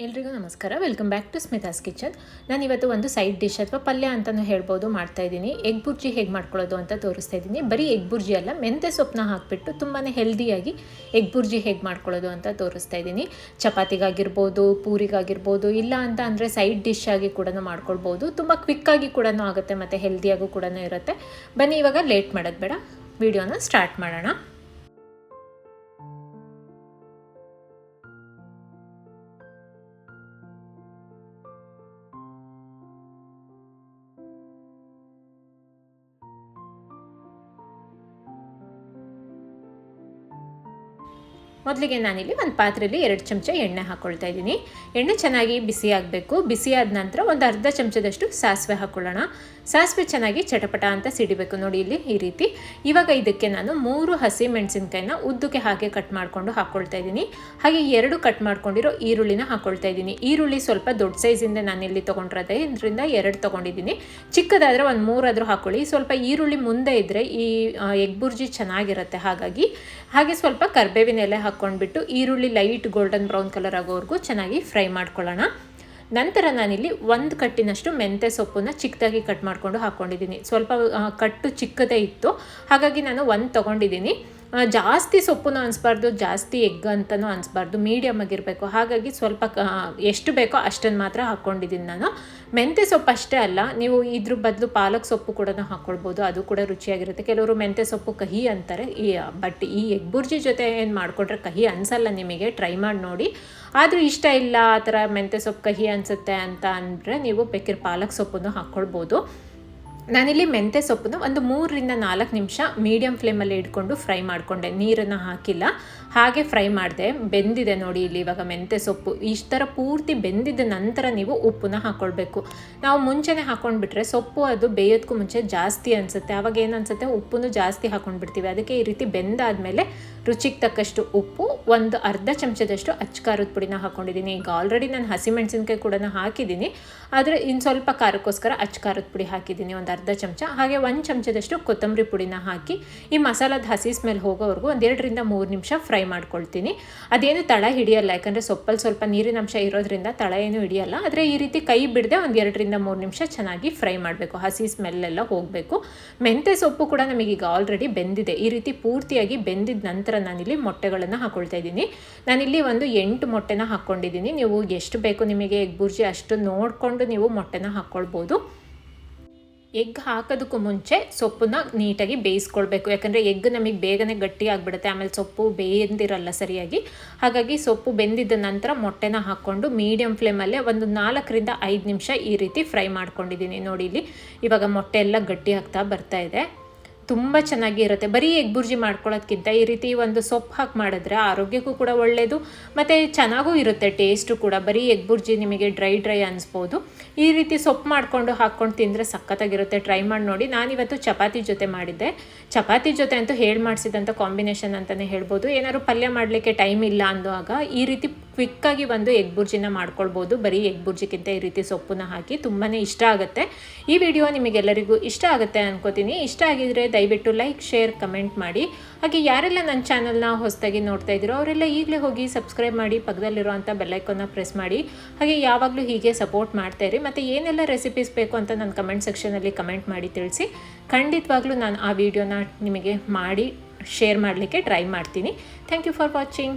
ಎಲ್ರಿಗೂ ನಮಸ್ಕಾರ. Welcome back to Smita's kitchen ನಾನು ಇವತ್ತು ಒಂದು ಸೈಡ್ ಡಿಶ್ ಅಥವಾ ಪಲ್ಯ ಅಂತಲೂ ಹೇಳ್ಬೋದು, ಮಾಡ್ತಾ ಇದ್ದೀನಿ. ಎಗ್ ಬುರ್ಜಿ ಹೇಗೆ ಮಾಡ್ಕೊಳ್ಳೋದು ಅಂತ ತೋರಿಸ್ತಾ ಇದ್ದೀನಿ. ಬರೀ ಎಗ್ ಬುರ್ಜಿ ಅಲ್ಲ, ಮೆಂತೆ ಸೊಪ್ಪನ್ನ ಹಾಕಿಬಿಟ್ಟು ತುಂಬಾ ಹೆಲ್ದಿಯಾಗಿ ಎಗ್ ಬುರ್ಜಿ ಹೇಗೆ ಮಾಡ್ಕೊಳ್ಳೋದು ಅಂತ ತೋರಿಸ್ತಾ ಇದ್ದೀನಿ. ಚಪಾತಿಗಾಗಿರ್ಬೋದು, ಪೂರಿಗಾಗಿರ್ಬೋದು, ಇಲ್ಲ ಅಂತ ಅಂದರೆ ಸೈಡ್ ಡಿಶ್ ಆಗಿ ಕೂಡ ಮಾಡ್ಕೊಳ್ಬೋದು. ತುಂಬ ಕ್ವಿಕ್ಕಾಗಿ ಕೂಡ ಆಗುತ್ತೆ, ಮತ್ತು ಹೆಲ್ದಿಯಾಗೂ ಕೂಡ ಇರುತ್ತೆ. ಬನ್ನಿ, ಇವಾಗ ಲೇಟ್ ಮಾಡೋದು ಬೇಡ. ವಿಡಿಯೋನ ಸ್ಟಾರ್ಟ್ ಮಾಡೋಣ. ಮೊದಲಿಗೆ ನಾನಿಲ್ಲಿ ಒಂದು ಪಾತ್ರೆಯಲ್ಲಿ ಎರಡು ಚಮಚ ಎಣ್ಣೆ ಹಾಕ್ಕೊಳ್ತಾ ಇದ್ದೀನಿ. ಎಣ್ಣೆ ಚೆನ್ನಾಗಿ ಬಿಸಿ ಆಗಬೇಕು. ಬಿಸಿ ಆದ ನಂತರ ಒಂದು ಅರ್ಧ ಚಮಚದಷ್ಟು ಸಾಸಿವೆ ಹಾಕ್ಕೊಳ್ಳೋಣ ಸಾಸಿವೆ ಚೆನ್ನಾಗಿ ಚಟಪಟ ಅಂತ ಸಿಡಿಬೇಕು ನೋಡಿ ಇಲ್ಲಿ ಈ ರೀತಿ. ಇವಾಗ ಇದಕ್ಕೆ ನಾನು ಮೂರು ಹಸಿ ಮೆಣಸಿನ್ಕಾಯಿನ ಉದ್ದಕ್ಕೆ ಹಾಗೆ ಕಟ್ ಮಾಡಿಕೊಂಡು ಹಾಕ್ಕೊಳ್ತಾ ಇದ್ದೀನಿ. ಹಾಗೆ ಎರಡು ಕಟ್ ಮಾಡ್ಕೊಂಡಿರೋ ಈರುಳ್ಳಿನ ಹಾಕ್ಕೊಳ್ತಾ ಇದ್ದೀನಿ. ಈರುಳ್ಳಿ ಸ್ವಲ್ಪ ದೊಡ್ಡ ಸೈಜಿಂದ ನಾನು ಇಲ್ಲಿ ತೊಗೊಂಡಿರೋದೆ ಇದರಿಂದ ಎರಡು ತೊಗೊಂಡಿದ್ದೀನಿ. ಚಿಕ್ಕದಾದರೆ ಒಂದು ಮೂರಾದರೂ ಹಾಕ್ಕೊಳ್ಳಿ ಸ್ವಲ್ಪ ಈರುಳ್ಳಿ ಮುಂದೆ ಇದ್ದರೆ ಈ ಎಗ್ ಬುರ್ಜಿ ಚೆನ್ನಾಗಿರುತ್ತೆ ಹಾಗಾಗಿ. ಹಾಗೆ ಸ್ವಲ್ಪ ಕರ್ಬೇವಿನ ಎಲೆ ಹಾಕ್ಕೊಂಡ್ಬಿಟ್ಟು ಈರುಳ್ಳಿ ಲೈಟ್ ಗೋಲ್ಡನ್ ಬ್ರೌನ್ ಕಲರ್ ಆಗೋವರೆಗೂ ಚೆನ್ನಾಗಿ ಫ್ರೈ ಮಾಡ್ಕೊಳ್ಳೋಣ. ನಂತರ ನಾನಿಲ್ಲಿ ಒಂದು ಕಟ್ಟಿನಷ್ಟು ಮೆಂತ್ಯ ಸೊಪ್ಪನ್ನ ಚಿಕ್ಕದಾಗಿ ಕಟ್ ಮಾಡಿಕೊಂಡು ಹಾಕ್ಕೊಂಡಿದ್ದೀನಿ ಸ್ವಲ್ಪ ಕಟ್ಟು ಚಿಕ್ಕದೇ ಇತ್ತು. ಹಾಗಾಗಿ ನಾನು ಒಂದು ತೊಗೊಂಡಿದ್ದೀನಿ. ಜಾಸ್ತಿ ಸೊಪ್ಪನ್ನು ಅನಿಸ್ಬಾರ್ದು, ಜಾಸ್ತಿ ಎಗ್ ಅಂತಲೂ ಅನಿಸ್ಬಾರ್ದು ಮೀಡಿಯಮ್ ಆಗಿರಬೇಕು. ಹಾಗಾಗಿ ಸ್ವಲ್ಪ ಎಷ್ಟು ಬೇಕೋ ಅಷ್ಟನ್ನು ಮಾತ್ರ ಹಾಕ್ಕೊಂಡಿದ್ದೀನಿ ನಾನು. ಮೆಂತ್ಯ ಸೊಪ್ಪು ಅಷ್ಟೇ ಅಲ್ಲ, ನೀವು ಇದ್ರ ಬದಲು ಪಾಲಕ್ ಸೊಪ್ಪು ಕೂಡ ಹಾಕ್ಕೊಳ್ಬೋದು ಅದು ಕೂಡ ರುಚಿಯಾಗಿರುತ್ತೆ. ಕೆಲವರು ಮೆಂತ್ಯ ಸೊಪ್ಪು ಕಹಿ ಅಂತಾರೆ, ಈ ಬಟ್ ಈ ಎಗ್ ಬುರ್ಜಿ ಜೊತೆ ಏನು ಮಾಡಿಕೊಂಡ್ರೆ ಕಹಿ ಅನಿಸಲ್ಲ ನಿಮಗೆ ಟ್ರೈ ಮಾಡಿ ನೋಡಿ. ಆದರೂ ಇಷ್ಟ ಇಲ್ಲ ಆ ಥರ ಮೆಂತ್ಯ ಸೊಪ್ಪು ಕಹಿ ಅನಿಸುತ್ತೆ ಅಂತ ಅಂದರೆ ನೀವು ಬೇಕಿರೋ ಪಾಲಕ್ ಸೊಪ್ಪನ್ನು ಹಾಕ್ಕೊಳ್ಬೋದು ನಾನಿಲ್ಲಿ ಮೆಂತ್ಯ ಸೊಪ್ಪನ್ನು ಒಂದು ಮೂರರಿಂದ ನಾಲ್ಕು ನಿಮಿಷ ಮೀಡಿಯಮ್ ಫ್ಲೇಮಲ್ಲಿ ಇಟ್ಕೊಂಡು ಫ್ರೈ ಮಾಡಿಕೊಂಡೆ. ನೀರನ್ನು ಹಾಕಿಲ್ಲ. ಹಾಗೆ ಫ್ರೈ ಮಾಡಿದೆ. ಬೆಂದಿದೆ ನೋಡಿ ಇಲ್ಲಿ ಇವಾಗ ಮೆಂತ್ಯ ಸೊಪ್ಪು. ಇಷ್ಟು ಥರ ಪೂರ್ತಿ ಬೆಂದಿದ್ದ ನಂತರ ನೀವು ಉಪ್ಪನ್ನ ಹಾಕ್ಕೊಳ್ಬೇಕು ನಾವು ಮುಂಚೆನೇ ಹಾಕ್ಕೊಂಡ್ಬಿಟ್ರೆ ಸೊಪ್ಪು ಅದು ಬೇಯೋದಕ್ಕೂ ಮುಂಚೆ ಜಾಸ್ತಿ ಅನಿಸುತ್ತೆ. ಆವಾಗ ಏನು ಅನಿಸುತ್ತೆ? ಉಪ್ಪನ್ನು ಜಾಸ್ತಿ ಹಾಕ್ಕೊಂಡ್ಬಿಡ್ತೀವಿ ಅದಕ್ಕೆ ಈ ರೀತಿ ಬೆಂದಾದಮೇಲೆ ರುಚಿಗೆ ತಕ್ಕಷ್ಟು ಉಪ್ಪು, ಒಂದು ಅರ್ಧ ಚಮಚದಷ್ಟು ಅಚ್ಚಕಾರದ ಪುಡಿನ ಹಾಕ್ಕೊಂಡಿದ್ದೀನಿ ಈಗ ಆಲ್ರೆಡಿ ನಾನು ಹಸಿಮೆಣಸಿನ್ಕಾಯಿ ಕೂಡ ಹಾಕಿದ್ದೀನಿ. ಆದರೆ ಇನ್ನು ಸ್ವಲ್ಪ ಖಾರಕ್ಕೋಸ್ಕರ ಅಚ್ಚಕಾರದ ಪುಡಿ ಹಾಕಿದ್ದೀನಿ. ಒಂದು ಅರ್ಧ ಚಮಚ, ಹಾಗೆ ಒಂದು ಚಮಚದಷ್ಟು ಕೊತ್ತಂಬರಿ ಪುಡಿನ ಹಾಕಿ, ಈ ಮಸಾಲದ ಹಸಿ ಸ್ಮೆಲ್ ಹೋಗೋವರೆಗೂ ಒಂದೆರಡರಿಂದ ಮೂರು ನಿಮಿಷ ಫ್ರೈ ಮಾಡ್ಕೊಳ್ತೀನಿ. ಅದೇನು ತಳ ಹಿಡಿಯಲ್ಲ, ಯಾಕಂದರೆ ಸೊಪ್ಪಲ್ಲಿ ಸ್ವಲ್ಪ ನೀರಿನ ಅಂಶ ಇರೋದ್ರಿಂದ ತಳ ಏನು ಹಿಡಿಯಲ್ಲ. ಆದರೆ ಈ ರೀತಿ ಕೈ ಬಿಡದೆ ಒಂದು ಎರಡರಿಂದ ಮೂರು ನಿಮಿಷ ಚೆನ್ನಾಗಿ ಫ್ರೈ ಮಾಡಬೇಕು, ಹಸಿ ಸ್ಮೆಲ್ಲೆಲ್ಲ ಹೋಗಬೇಕು. ಮೆಂತ್ಯ ಸೊಪ್ಪು ಕೂಡ ನಮಗೀಗ ಆಲ್ರೆಡಿ ಬೆಂದಿದೆ. ಈ ರೀತಿ ಪೂರ್ತಿಯಾಗಿ ಬೆಂದಿದ ನಂತರ ನಾನಿಲ್ಲಿ ಮೊಟ್ಟೆಗಳನ್ನು ಹಾಕ್ಕೊಳ್ತಾ ಇದ್ದೀನಿ. ನಾನಿಲ್ಲಿ ಒಂದು ಎಂಟು ಮೊಟ್ಟೆನ ಹಾಕ್ಕೊಂಡಿದ್ದೀನಿ ನೀವು ಎಷ್ಟು ಬೇಕು ನಿಮಗೆ, ಎಗ್ ಬುರ್ಜಿ ಅಷ್ಟು ನೋಡಿಕೊಂಡು ನೀವು ಮೊಟ್ಟೆನ ಹಾಕ್ಕೊಳ್ಬೋದು ಎಗ್ ಹಾಕೋದಕ್ಕೂ ಮುಂಚೆ ಸೊಪ್ಪನ್ನ ನೀಟಾಗಿ ಬೇಯಿಸ್ಕೊಳ್ಬೇಕು. ಯಾಕಂದರೆ ಎಗ್ ನಮಗೆ ಬೇಗನೆ ಗಟ್ಟಿ ಆಗಿಬಿಡುತ್ತೆ. ಆಮೇಲೆ ಸೊಪ್ಪು ಬೇಯಂದಿರಲ್ಲ ಸರಿಯಾಗಿ. ಹಾಗಾಗಿ ಸೊಪ್ಪು ಬೆಂದಿದ್ದ ನಂತರ ಮೊಟ್ಟೆನ ಹಾಕ್ಕೊಂಡು ಮೀಡಿಯಮ್ ಫ್ಲೇಮಲ್ಲೇ ಒಂದು ನಾಲ್ಕರಿಂದ ಐದು ನಿಮಿಷ ಈ ರೀತಿ ಫ್ರೈ ಮಾಡ್ಕೊಂಡಿದ್ದೀನಿ. ನೋಡಿ ಇಲ್ಲಿ ಇವಾಗ ಮೊಟ್ಟೆ ಎಲ್ಲ ಗಟ್ಟಿ ಆಗ್ತಾ ಬರ್ತಾ ಇದೆ. ತುಂಬ ಚೆನ್ನಾಗಿ ಇರುತ್ತೆ. ಬರೀ ಎಗ್ ಬುರ್ಜಿ ಮಾಡ್ಕೊಳ್ಳೋದ್ಕಿಂತ ಈ ರೀತಿ ಒಂದು ಸೊಪ್ಪು ಹಾಕಿ ಮಾಡಿದ್ರೆ ಆರೋಗ್ಯಕ್ಕೂ ಕೂಡ ಒಳ್ಳೆಯದು ಮತ್ತು ಚೆನ್ನಾಗೂ ಇರುತ್ತೆ ಟೇಸ್ಟು ಕೂಡ. ಬರೀ ಎಗ್ ಬುರ್ಜಿ ನಿಮಗೆ ಡ್ರೈ ಡ್ರೈ ಅನಿಸ್ಬೋದು. ಈ ರೀತಿ ಸೊಪ್ಪು ಮಾಡಿಕೊಂಡು ಹಾಕ್ಕೊಂಡು ತಿಂದರೆ ಸಖತ್ತಾಗಿರುತ್ತೆ. ಟ್ರೈ ಮಾಡಿ ನೋಡಿ. ನಾನಿವತ್ತು ಚಪಾತಿ ಜೊತೆ ಮಾಡಿದ್ದೆ. ಚಪಾತಿ ಜೊತೆ ಅಂತೂ ಹೇಳಿ ಮಾಡಿಸಿದಂಥ ಕಾಂಬಿನೇಷನ್ ಅಂತಲೇ ಹೇಳ್ಬೋದು. ಏನಾದ್ರು ಪಲ್ಯ ಮಾಡಲಿಕ್ಕೆ ಟೈಮ್ ಇಲ್ಲ ಅನ್ನುವಾಗ ಈ ರೀತಿ ಕ್ವಿಕ್ಕಾಗಿ ಬಂದು ಎಗ್ ಬುರ್ಜಿನ ಮಾಡ್ಕೊಳ್ಬೋದು. ಬರೀ ಎಗ್ ಬುರ್ಜಿಗಿಂತ ಈ ರೀತಿ ಸೊಪ್ಪನ್ನ ಹಾಕಿ ತುಂಬಾ ಇಷ್ಟ ಆಗುತ್ತೆ. ಈ ವಿಡಿಯೋ ನಿಮಗೆಲ್ಲರಿಗೂ ಇಷ್ಟ ಆಗುತ್ತೆ ಅನ್ಕೋತೀನಿ. ಇಷ್ಟ ಆಗಿದ್ರೆ ದಯವಿಟ್ಟು ಲೈಕ್, ಶೇರ್, ಕಮೆಂಟ್ ಮಾಡಿ. ಹಾಗೆ ಯಾರೆಲ್ಲ ನನ್ನ ಚಾನಲ್ನ ಹೊಸದಾಗಿ ನೋಡ್ತಾ ಇದ್ದೀರೋ ಅವರೆಲ್ಲ ಈಗಲೇ ಹೋಗಿ ಸಬ್ಸ್ಕ್ರೈಬ್ ಮಾಡಿ, ಪಕ್ಕದಲ್ಲಿರುವಂಥ ಬೆಲ್ಲೈಕನ್ನ ಪ್ರೆಸ್ ಮಾಡಿ. ಹಾಗೆ ಯಾವಾಗಲೂ ಹೀಗೆ ಸಪೋರ್ಟ್ ಮಾಡ್ತಾ ಇರಿ. ಮತ್ತು ಏನೆಲ್ಲ ರೆಸಿಪೀಸ್ ಬೇಕು ಅಂತ ನನ್ನ ಕಮೆಂಟ್ ಸೆಕ್ಷನಲ್ಲಿ ಕಮೆಂಟ್ ಮಾಡಿ ತಿಳಿಸಿ. ಖಂಡಿತವಾಗ್ಲೂ ನಾನು ಆ ವಿಡಿಯೋನ ನಿಮಗೆ ಮಾಡಿ, ಶೇರ್ ಮಾಡಲಿಕ್ಕೆ ಟ್ರೈ ಮಾಡ್ತೀನಿ. Thank you for watching